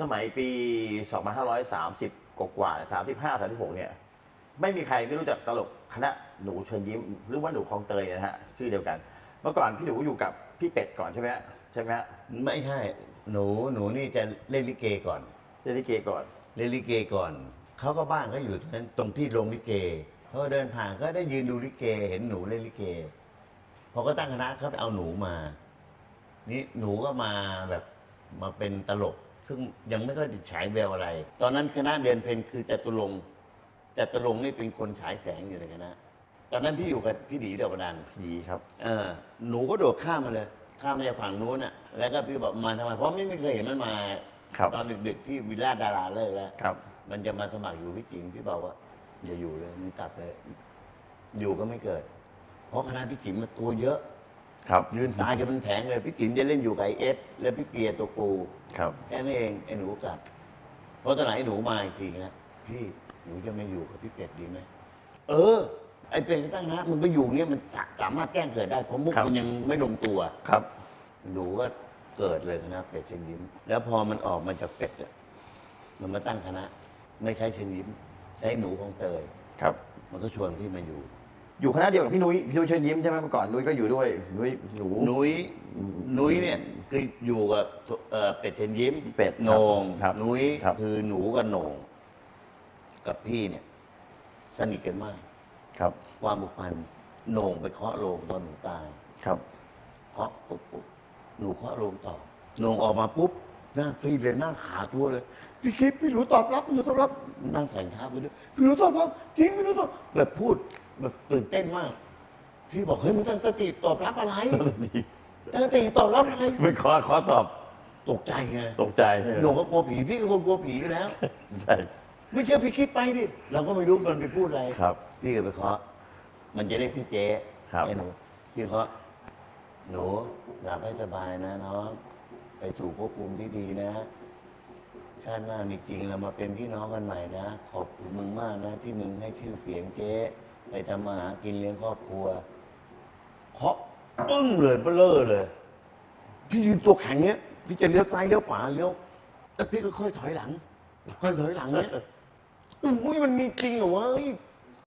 สมัยปี 2530 กว่าๆ35 36 เนี่ย ไม่มีใครไม่รู้จักตลกคณะหนูเชิญยิ้ม หรือว่าหนูคลองเตยนะฮะ ชื่อเดียวกัน เมื่อก่อนพี่หนูอยู่กับพี่เป็ดก่อนใช่ไหมฮะใช่ไหมฮะไม่ใช่ หนูหนูนี่จะเล่นลิเกก่อน เล่นลิเกก่อน เล่นลิเกก่อน เขาก็บ้านเขาอยู่ตรงนั้นตรงที่โรงลิเกเขาเดินผ่านก็ได้ยืนดูลิเก เห็นหนูเล่นลิเก พอก็ตั้งคณะเขาไปเอาหนูมา นี่หนูก็มาแบบมาเป็นตลก ซึ่งยังไม่ค่อยได้ฉายแววอะไร ตอนนั้นคณะเดือนเพนคือจตุรงค์จตุรงค์นี่เป็นคนฉายแสงอยู่ในคณะ ตอนนั้นพี่อยู่กับพี่ดีเดียวกันดีครับ เออหนูก็โดดข้ามมาเลย ข้ามมาจากฝั่งนู้นอะ แล้วก็พี่บอกมาทำไม เพราะไม่ไม่เคยเห็นมันมา ครับ ตอนดึกๆที่วิลล่าดาราเลิกแล้ว ครับ มันจะมาสมัครอยู่พี่จิงพี่บอกว่าอย่าอยู่เลยมึงกลับเลย อยู่ก็ไม่เกิด เพราะคณะพี่จิ๋มมันตัวเยอะ ครับยืนตายกันเป็นแผงเลยพี่จิ๋มจะเล่นอยู่กับไอเอสแล้วพี่เปียตัวปูครับแค่นั้นเองไอ้หนูกลับเพราะตอนไหนไอ้หนูมาอีกทีนะพี่หนูจะไม่อยู่กับพี่เป็ดดีไหมเออ ไอ้เป็ดก็ตั้งนะมึงไปอยู่เนี่ยมันสามารถแจ้งเกิดได้เพราะมุกครับ มันยังไม่ลงตัว ครับ หนูก็เกิดเลยคณะเป็ดเชิญยิ้ม แล้วพอมันออกมาจากเป็ดอะมันมาตั้งคณะ ไม่ใช่เชิญยิ้ม ใช้หนูของเตย ครับ มันก็ชวนพี่มาอยู่ อยู่คณะเดียวกับพี่นุ้ยพี่นุ้ยเชิญยิ้มใช่ไหมเมื่อก่อนนุ้ยก็อยู่ด้วยนุ้ยหนู นุ้ยนุ้ยเนี่ยคืออยู่กับเอ่อเป็ดเชิญยิ้มเป็ดครับโหนงครับนุ้ยครับ คือหนูกับโหนงกับพี่เนี่ย สนิทกันมาก ครับความผูกพันโหนงไปเคาะโลงตอนหนูตาย ครับ เคาะปุ๊บปุ๊บหนูเคาะโลงต่อโหนงออกมาปุ๊บหน้าซีดเลยหน้าขาตัวเลยพี่คิดพี่หนูตอบรับพี่หนูตอบรับนั่งแต่งเท้าไปด้วยพี่หนูตอบรับจริงพี่หนูตอบแบบพูด แบบตื่นเต้นมาก พี่บอกเฮ้ยมึงตั้งสติตอบรับอะไรตั้งสติตอบรับอะไรไม่ขอขอตอบตกใจไงตกใจใช่ไหมหนูก็กลัวผีพี่ก็คนกลัวผีอยู่แล้ว ใช่ไม่เชื่อพี่คิดไปดิเราก็ไม่รู้มันไปพูดอะไรครับ พี่ก็ไปเคาะมันจะเรียกพี่เจ๊ครับ ไอ้หนูพี่เคาะหนูหลับให้สบายนะน้องไปสู่ภพภูมิที่ดีนะ ชาติหน้ามีจริงเรามาเป็นพี่น้องกันใหม่นะ ขอบคุณมึงมากนะ ที่มึงให้ชื่อเสียงเจ๊ ไปทำมาหากินเลี้ยงครอบครัวเคาะปึ้งเลยเบลอเลย พี่ยืนตัวแข็งเนี้ย พี่จะเลี้ยวซ้ายเลี้ยวขวาเลี้ยวแล้วพี่ก็ค่อยถอยหลังค่อยถอยหลังเนี้ยอุ้ยมันมีจริงเหรอวะ